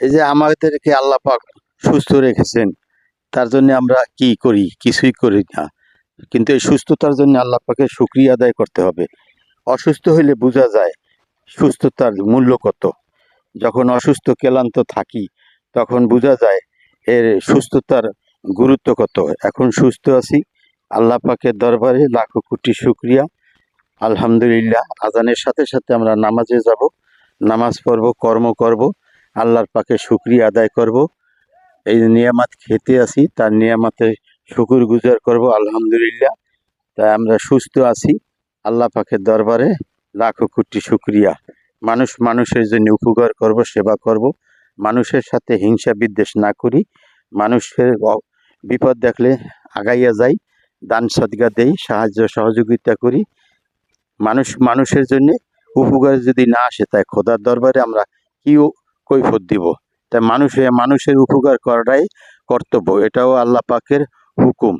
এই যে আমাদেরকে আল্লাহ পাক সুস্থ রেখেছেন, তার জন্য আমরা কি করি? কিছুই করি না। কিন্তু এই সুস্থতার জন্য আল্লাহ পাকে শুক্রিয়া আদায় করতে হবে। অসুস্থ হইলে বোঝা যায় সুস্থতার মূল্য কত। যখন অসুস্থ, ক্লান্ত থাকি, তখন বোঝা যায় এর সুস্থতার গুরুত্ব কত। এখন সুস্থ আছি, আল্লাহ পাকের দরবারে লাখো কোটি শুক্রিয়া। আলহামদুলিল্লাহ, আজানের সাথে সাথে আমরা নামাজে যাব, নামাজ পড়ব, কর্ম করব। আল্লাহর পাকে শুক্রিয়া আদায় করব। এই নিয়ামাত খেতে আছি, তার নিয়ামাতে শুকুর গুজার করব, আলহামদুলিল্লাহ। তাই আমরা সুস্থ আছি, আল্লাহ পাকের দরবারে লাখো কোটি শুক্রিয়া। মানুষ মানুষের জন্য উপকার করব, সেবা করব। মানুষের সাথে হিংসা বিদ্বেষ না করি। মানুষের বিপদ দেখলে আগাইয়া যাই, দান সদকা দেই, সাহায্য সহযোগিতা করি। মানুষ মানুষের জন্য উপকার যদি না আসে, তাই খোদার দরবারে আমরা কি কৈফত দিব। তাই মানুষে মানুষের উপকার করাটাই কর্তব্য। এটাও আল্লাহ পাকের হুকুম।